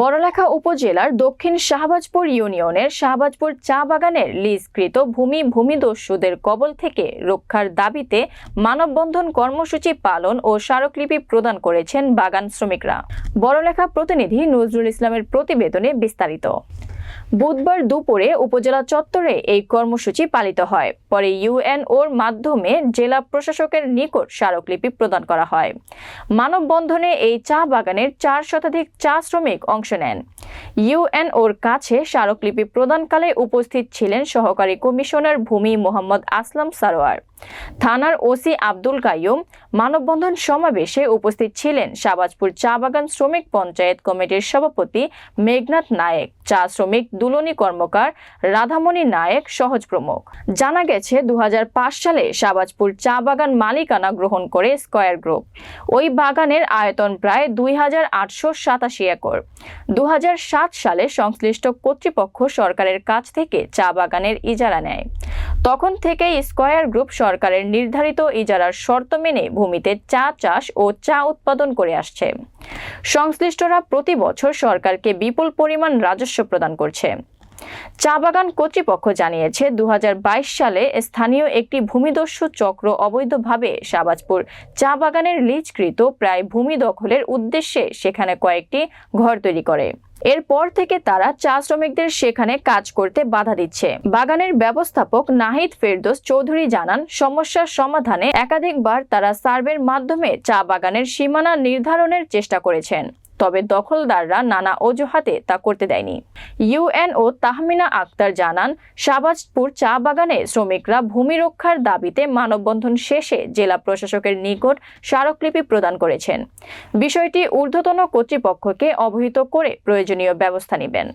বড়লেখা উপজেলার দক্ষিণ শাহবাজপুর ইউনিয়নের শাহবাজপুর চা বাগানের লিজকৃত ভূমি ভূমিদস্যুদের কবল থেকে রক্ষার দাবিতে মানববন্ধন কর্মসূচি পালন ও স্মারকলিপি প্রদান করেছেন বাগান শ্রমিকরা। বড়লেখা প্রতিনিধি নজরুল ইসলামের প্রতিবেদনে বিস্তারিত। বুধবার দুপুরে উপজেলা চত্বরে এই কর্মসূচি পালিত হয়। পরে ইউএনওর মাধ্যমে জেলা প্রশাসকের নিকট স্মারকলিপি প্রদান করা হয়। মানববন্ধনে এই চা বাগানের চার শতাধিক চা শ্রমিক অংশ নেন। ইউএনওর কাছে স্মারকলিপি প্রদানকালে উপস্থিত ছিলেন সহকারী কমিশনার ভূমি মোহাম্মদ আসলাম সারোয়ার। থানার ওসি আব্দুল কাইয়ুম মানববন্ধন সমাবেশে উপস্থিত ছিলেন শাহবাজপুর চা বাগান শ্রমিক পঞ্চায়েত কমিটির সভাপতি মেঘনাথ নায়েক, চা শ্রমিক দুলনী কর্মকার রাধামণি নায়েক সহজ প্রমুখ। জানা গেছে দু সালে শাহবাজপুর চা বাগান মালিকানা গ্রহণ করে স্কয়ার গ্রুপ। ওই বাগানের আয়তন প্রায় দুই হাজার আটশো সাতাশি একর। দু হাজার সাত সালে সংশ্লিষ্ট কর্তৃপক্ষ সরকারের কাছ থেকে চা বাগানের ইজারা নেয়। তখন থেকেই স্কয়ার গ্রুপ সরকারের নির্ধারিত ইজারার শর্ত মেনে ভূমিতে চা চাষ ও চা উৎপাদন করে আসছে। সংশ্লিষ্টরা প্রতি বছর সরকারকে বিপুল পরিমাণ রাজস্ব প্রদান করছে। চা বাগান কর্তৃপক্ষ জানিয়েছে দু হাজার বাইশ সালে স্থানীয় একটি ভূমিদস্যু চক্র অবৈধভাবে শাহবাজপুর চা বাগানের লিজকৃত প্রায় ভূমি দখলের উদ্দেশ্যে সেখানে কয়েকটি ঘর তৈরি করে। এরপর থেকে তারা চা শ্রমিকদের সেখানে কাজ করতে বাধা দিচ্ছে। বাগানের ব্যবস্থাপক নাহিদ ফেরদোস চৌধুরী জানান, সমস্যার সমাধানে একাধিকবার তারা সার্ভের মাধ্যমে চা বাগানের সীমানা নির্ধারণের চেষ্টা করেছেন। তবে দখলদাররা নানা অজুহাতে তা করতে দেয়নি। ইউএনও তাহমিনা আক্তার জানান, শাহবাজপুর চা বাগানে শ্রমিকরা ভূমি রক্ষার দাবিতে মানববন্ধন শেষে জেলা প্রশাসকের নিকট স্মারকলিপি প্রদান করেছেন। বিষয়টি ঊর্ধ্বতন কর্তৃপক্ষকে অবহিত করে প্রয়োজনীয় ব্যবস্থা নেবেন।